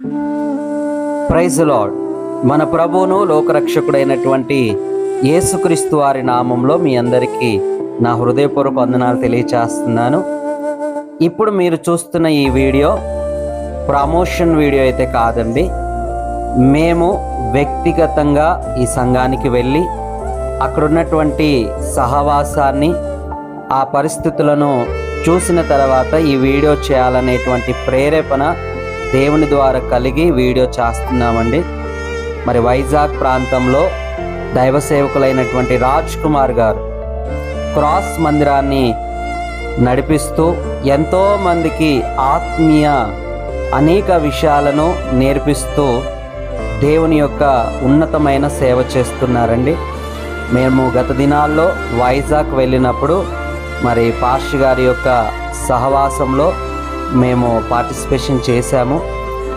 Praise lord మన ప్రభువును లోకరక్షకుడైనటువంటి యేసుక్రీస్తు వారి నామంలో మీ అందరికీ నా హృదయపూర్వక వందనాలు తెలియచేస్తున్నాను. ఇప్పుడు మీరు చూస్తున్న ఈ వీడియో ప్రమోషన్ వీడియో అయితే కాదండి. మేము వ్యక్తిగతంగా ఈ సంఘానికి వెళ్ళి అక్కడ ఉన్నటువంటి సహవాసాన్ని ఆ పరిస్థితులను చూసిన తర్వాత ఈ వీడియో చేయాలనేటువంటి ప్రేరేపణ దేవుని ద్వారా కలిగి వీడియో చేస్తున్నామండి. మరి వైజాగ్ ప్రాంతంలో దైవ సేవకులైనటువంటి రాజ్ కుమార్ గారు క్రాస్ మందిరాన్ని నడిపిస్తూ ఎంతో మందికి ఆత్మీయ అనేక విషయాలను నేర్పిస్తూ దేవుని యొక్క ఉన్నతమైన సేవ చేస్తున్నారండి. మేము గత దినాల్లో వైజాగ్ వెళ్ళినప్పుడు మరి పాష్ గారి యొక్క సహవాసంలో మేము పార్టిసిపేషన్ చేశాము.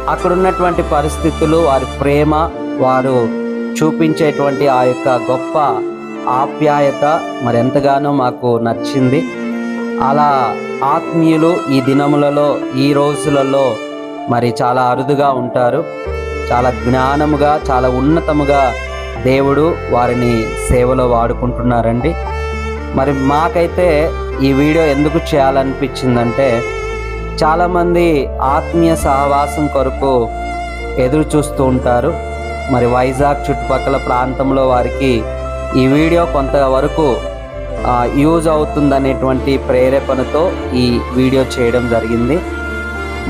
అక్కడ ఉన్నటువంటి పరిస్థితులు వారి ప్రేమ వారు చూపించేటువంటి ఆ యొక్క గొప్ప ఆప్యాయత మరి ఎంతగానో మాకు నచ్చింది. అలా ఆత్మీయులు ఈ దినములలో ఈ రోజులలో మరి చాలా అరుదుగా ఉంటారు. చాలా జ్ఞానముగా చాలా ఉన్నతముగా దేవుడు వారిని సేవలో వాడుకుంటున్నారండి. మరి మాకైతే ఈ వీడియో ఎందుకు చేయాలనిపించిందంటే చాలామంది ఆత్మీయ సహవాసం కొరకు ఎదురు చూస్తూ ఉంటారు. మరి వైజాగ్ చుట్టుపక్కల ప్రాంతంలో వారికి ఈ వీడియో కొంతవరకు ఆ, యూజ్ అవుతుందనేటువంటి ప్రేరేపణతో ఈ వీడియో చేయడం జరిగింది.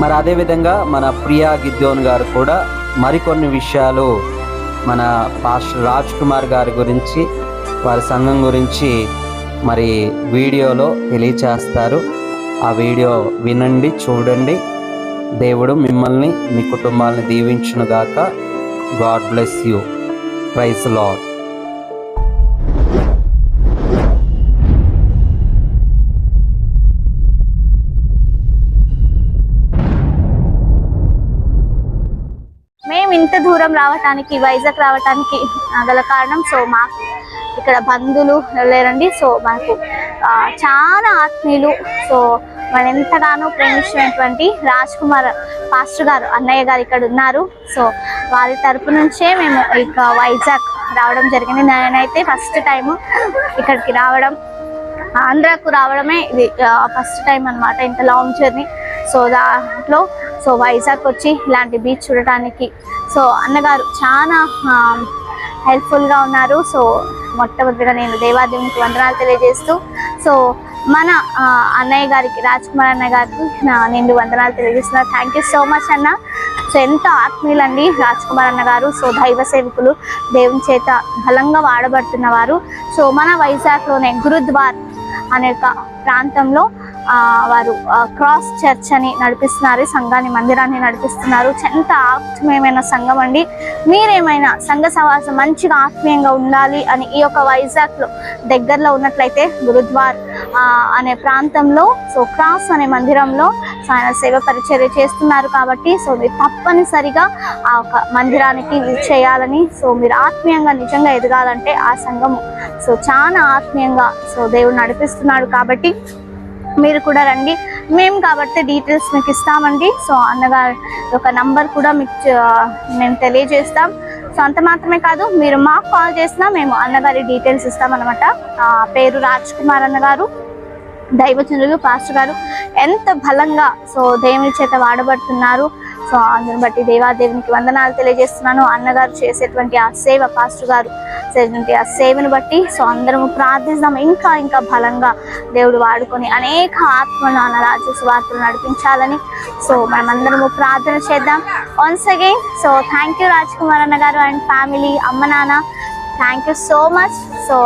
మరి అదేవిధంగా మన ప్రియా గిద్దోన్ గారు కూడా మరికొన్ని విషయాలు మన పాస్టర్ రాజ్ కుమార్ గారి గురించి వారి సంఘం గురించి మరి వీడియోలో తెలియచేస్తారు. ఆ వీడియో వినండి చూడండి. దేవుడు మిమ్మల్ని మీ కుటుంబాన్ని కుటుంబాలని దీవించునుగాక god bless you. Praise lord మేము ఇంత దూరం రావటానికి వైజాగ్ రావటానికి ఆ, గల కారణం సో మా ఇక్కడ బంధువులు లేరండి. సో మాకు చాలా ఆత్మీయులు. సో మన ఎంతగానో ప్రేమించినటువంటి రాజ్ కుమార్ పాస్టర్ గారు అన్నయ్య గారు ఇక్కడ ఉన్నారు. సో వారి తరపు నుంచే మేము ఇక వైజాగ్ రావడం జరిగింది. నేనైతే ఫస్ట్ టైం ఇక్కడికి రావడం ఆంధ్రాకు రావడమే ఇది ఫస్ట్ టైం అన్నమాట ఇంత లాంగ్ జర్నీ. సో దాంట్లో సో వైజాగ్ వచ్చి ఇలాంటి బీచ్ చూడటానికి. సో అన్నగారు చాలా హెల్ప్ఫుల్గా ఉన్నారు. సో మొట్టమొదటిగా నేను దేవాదేవునికి వందనాలు తెలియజేస్తూ సో మన అన్నయ్య గారికి రాజ్ కుమార్ అన్నయ్య గారికి నా నిండు వందనాలు తెలియజేస్తున్నా. థ్యాంక్ యూ సో మచ్ అన్న. సో ఎంత ఆత్మీయులండి రాజ్ కుమార్ అన్న గారు. సో దైవ సేవకులు దేవుని చేత బలంగా వాడబడుతున్న వారు. సో మన వైజాగ్లోనే గురుద్వార్ అనే ప్రాంతంలో వారు క్రాస్ చర్చ్ అని నడిపిస్తున్నారు సంఘాన్ని మందిరాన్ని నడిపిస్తున్నారు. ఎంత ఆత్మీయమైన సంఘం అండి. మీరేమైనా సంఘ సవాసం మంచిగా ఆత్మీయంగా ఉండాలి అని ఈ యొక్క వైజాగ్లో దగ్గరలో ఉన్నట్లయితే గురుద్వార్ అనే ప్రాంతంలో సో క్రాస్ అనే మందిరంలో ఆయన సేవ పరిచర్య చేస్తున్నారు కాబట్టి సో మీరు తప్పనిసరిగా ఆ ఒక మందిరానికి చేయాలని సో మీరు ఆత్మీయంగా నిజంగా ఎదగాలంటే ఆ సంఘము సో చాలా ఆత్మీయంగా సో దేవుడు నడిపిస్తున్నాడు కాబట్టి మీరు కూడా రండి. మేము కాబట్టి డీటెయిల్స్ మీకు ఇస్తామండి. సో అన్నగారి ఒక నంబర్ కూడా మీకు మేము తెలియజేస్తాం. సో అంత మాత్రమే కాదు మీరు మాకు కాల్ చేసినా మేము అన్నగారి డీటెయిల్స్ ఇస్తామన్నమాట. పేరు రాజ్ కుమార్ అన్నగారు దైవచంద్రులు పాస్టర్ గారు ఎంత బలంగా సో దేవుని చేత వాడబడుతున్నారు. సో అందుని బట్టి దేవాదేవునికి వందనాలు తెలియజేస్తున్నాను. అన్నగారు చేసేటువంటి ఆ సేవ పాస్టర్ గారు చేసేటువంటి ఆ సేవను బట్టి సో అందరము ప్రార్థిస్తాం. ఇంకా ఇంకా బలంగా దేవుడు వాడుకొని అనేక ఆత్మలు అన్న రాజ్య సువార్తలు నడిపించాలని సో మనమందరము ప్రార్థన చేద్దాం. Once again so thank you Raj Kumar అన్న గారు అండ్ ఫ్యామిలీ అమ్మ నాన్న. Thank you so much so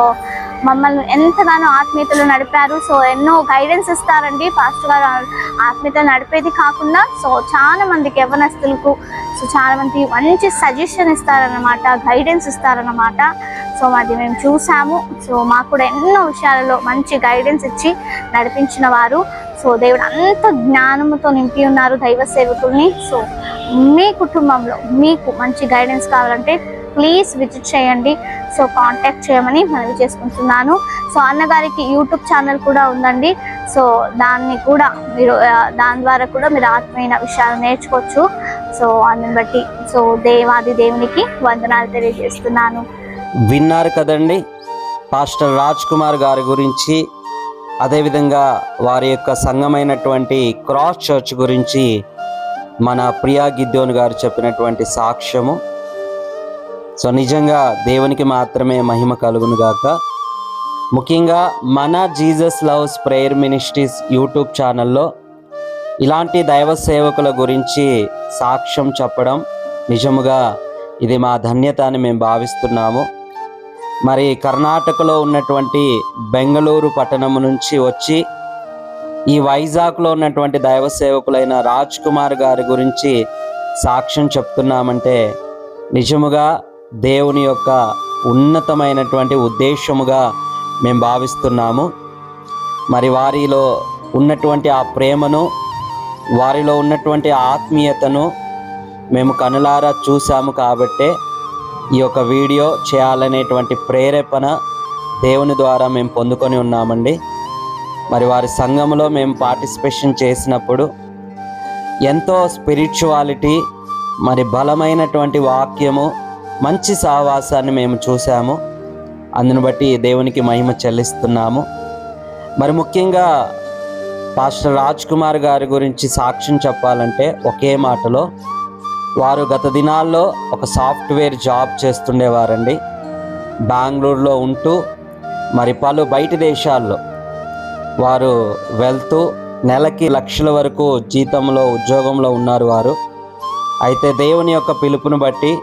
మమ్మల్ని ఎంతగానో ఆత్మీయతలు నడిపారు. సో ఎన్నో గైడెన్స్ ఇస్తారండి పాస్టర్ గారు. ఆత్మీయతలు నడిపేది కాకుండా సో చాలా మందికి యవనస్తులకు సో చాలా మంది మంచి సజెషన్ ఇస్తారన్నమాట గైడెన్స్ ఇస్తారన్నమాట. సో అది మేము చూసాము. సో మాకు కూడా ఎన్నో విషయాలలో మంచి గైడెన్స్ ఇచ్చి నడిపించిన వారు. సో దేవుడు అంత జ్ఞానముతో నింపి ఉన్నారు దైవ సేవకుల్ని. సో మీ కుటుంబంలో మీకు మంచి గైడెన్స్ కావాలంటే ప్లీజ్ విజిట్ చేయండి. సో కాంటాక్ట్ చేయమని మనవి చేసుకుంటున్నాను. సో అన్నగారికి యూట్యూబ్ ఛానల్ కూడా ఉందండి. సో దాన్ని కూడా మీరు దాని ద్వారా కూడా మీరు ఆత్మీయ విషయాలు నేర్చుకోవచ్చు. సో అందుని బట్టి సో దేవాది దేవునికి వందనాలు తెలియజేస్తున్నాను. విన్నారు కదండి పాస్టర్ రాజ్ కుమార్ గారి గురించి అదేవిధంగా వారి యొక్క సంఘమైనటువంటి క్రాస్ చర్చ్ గురించి మన ప్రియా గిద్దోన్ గారు చెప్పినటువంటి సాక్ష్యము. సో నిజంగా దేవునికి మాత్రమే మహిమ కలుగును గాక ముఖ్యంగా మన Jesus loves prayer ministries YouTube ఛానల్లో ఇలాంటి దైవ సేవకుల గురించి సాక్ష్యం చెప్పడం నిజముగా ఇది మా ధన్యత అని మేము భావిస్తున్నాము. మరి కర్ణాటకలో ఉన్నటువంటి బెంగళూరు పట్టణం నుంచి వచ్చి ఈ వైజాగ్లో ఉన్నటువంటి దైవ సేవకులైన రాజ్ కుమార్ గారి గురించి సాక్ష్యం చెప్తున్నామంటే నిజముగా దేవుని యొక్క ఉన్నతమైనటువంటి ఉద్దేశముగా మేము భావిస్తున్నాము. మరి వారిలో ఉన్నటువంటి ఆ ప్రేమను వారిలో ఉన్నటువంటి ఆత్మీయతను మేము కనులారా చూసాము కాబట్టే ఈ యొక్క వీడియో చేయాలనేటువంటి ప్రేరేపణ దేవుని ద్వారా మేము పొందుకొని ఉన్నామండి. మరి వారి సంఘంలో మేము పార్టిసిపేషన్ చేసినప్పుడు ఎంతో స్పిరిచువాలిటీ మరి బలమైనటువంటి వాక్యము మంచి సహవాసాన్ని మేము చూసాము అందును బట్టి దేవునికి మహిమ చెల్లిస్తున్నాము. మరి ముఖ్యంగా పాస్టర్ రాజ్ కుమార్ గారి గురించి సాక్ష్యం చెప్పాలంటే ఒకే మాటలో వారు గత దినాల్లో ఒక సాఫ్ట్వేర్ జాబ్ చేస్తుండేవారండి. బెంగళూరులో ఉంటూ మరి పలు బయట దేశాల్లో వారు వెళ్తూ నెలకి లక్షల వరకు జీతంలో ఉద్యోగంలో ఉన్నారు వారు. అయితే దేవుని యొక్క పిలుపును బట్టి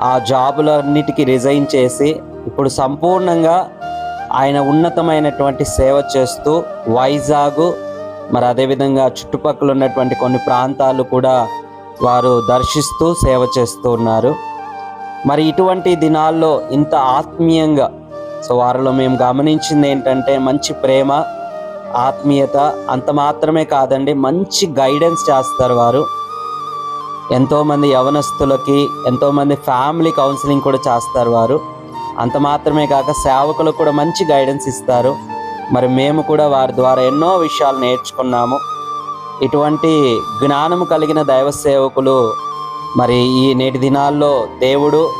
ఆ జాబులన్నిటికీ రిజైన్ చేసి ఇప్పుడు సంపూర్ణంగా ఆయన ఉన్నతమైనటువంటి సేవ చేస్తూ వైజాగ్ మరి అదేవిధంగా చుట్టుపక్కల ఉన్నటువంటి కొన్ని ప్రాంతాలు కూడా వారు దర్శిస్తూ సేవ చేస్తూ ఉన్నారు. మరి ఇటువంటి దినాల్లో ఇంత ఆత్మీయంగా సో వారిలో మేము గమనించింది ఏంటంటే మంచి ప్రేమ ఆత్మీయత అంత మాత్రమే కాదండి మంచి గైడెన్స్ చేస్తారు వారు. ఎంతోమంది యవనస్తులకి ఎంతోమంది ఫ్యామిలీ కౌన్సిలింగ్ కూడా చేస్తారు వారు. అంత మాత్రమే కాక సేవకులకు కూడా మంచి గైడెన్స్ ఇస్తారు. మరి మేము కూడా వారి ద్వారా ఎన్నో విషయాలు నేర్చుకున్నాము. ఇటువంటి జ్ఞానము కలిగిన దైవ సేవకులు మరి ఈ నేటి దినాల్లో దేవుడు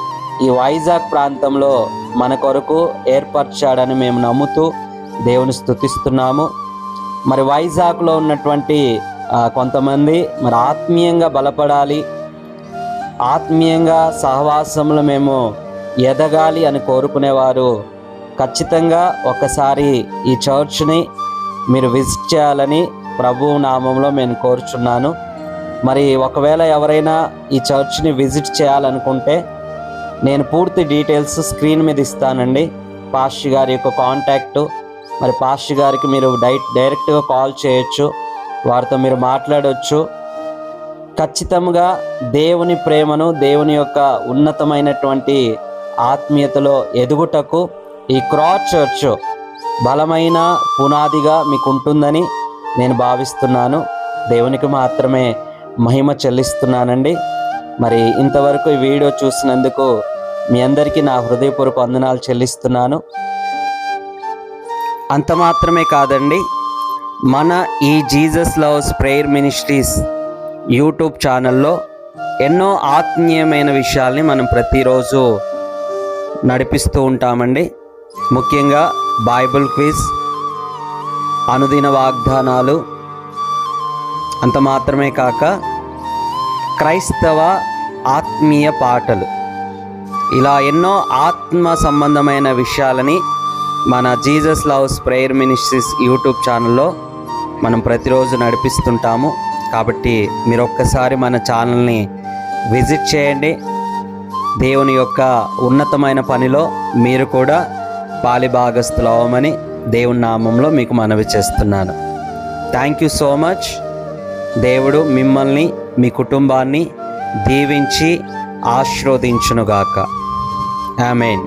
ఈ వైజాగ్ ప్రాంతంలో మన కొరకు ఏర్పరచాడని మేము నమ్ముతూ దేవుని స్తుతిస్తున్నాము మరి వైజాగ్లో ఉన్నటువంటి కొంతమంది మరి ఆత్మీయంగా బలపడాలి ఆత్మీయంగా సహవాసంలో మేము ఎదగాలి అని కోరుకునేవారు. ఖచ్చితంగా ఒకసారి ఈ చర్చ్ని మీరు విజిట్ చేయాలని ప్రభు నామంలో నేను కోరుచున్నాను. మరి ఒకవేళ ఎవరైనా ఈ చర్చ్ని విజిట్ చేయాలనుకుంటే నేను పూర్తి డీటెయిల్స్ స్క్రీన్ మీద ఇస్తానండి. పాష్ గారి యొక్క కాంటాక్టు మరి పాష్ గారికి మీరు డై డైరెక్ట్గా కాల్ చేయొచ్చు. వారితో మీరు మాట్లాడవచ్చు ఖచ్చితంగా దేవుని ప్రేమను దేవుని యొక్క ఉన్నతమైనటువంటి ఆత్మీయతలో ఎదుగుటకు ఈ క్రాస్ చర్చ్ బలమైన పునాదిగా మీకు ఉంటుందని నేను భావిస్తున్నాను. దేవునికి మాత్రమే మహిమ చెల్లిస్తున్నానండి. మరి ఇంతవరకు ఈ వీడియో చూసినందుకు మీ అందరికీ నా హృదయపూర్వక వందనాలు చెల్లిస్తున్నాను. అంత మాత్రమే కాదండి మన ఈ Jesus loves prayer ministries YouTube ఛానల్లో ఎన్నో ఆత్మీయమైన విషయాల్ని మనం ప్రతిరోజు నడిపిస్తూ ఉంటామండి. ముఖ్యంగా బైబిల్ క్విజ్ అనుదిన వాగ్దానాలు అంత మాత్రమే కాక క్రైస్తవ ఆత్మీయ పాటలు. ఇలా ఎన్నో ఆత్మ సంబంధమైన విషయాలని మన Jesus loves prayer ministries YouTube ఛానల్లో మనం ప్రతిరోజు నడిపిస్తుంటాము. కాబట్టి మీరు ఒక్కసారి మన ఛానల్ని విజిట్ చేయండి. దేవుని యొక్క ఉన్నతమైన పనిలో మీరు కూడా పాలిభాగస్తులు అవ్వమని దేవుని నామంలో మీకు మనవి చేస్తున్నాను. థ్యాంక్ యూ సో మచ్ దేవుడు మిమ్మల్ని మీ కుటుంబాన్ని దీవించి ఆశీర్వదించునుగాక. ఆమెన్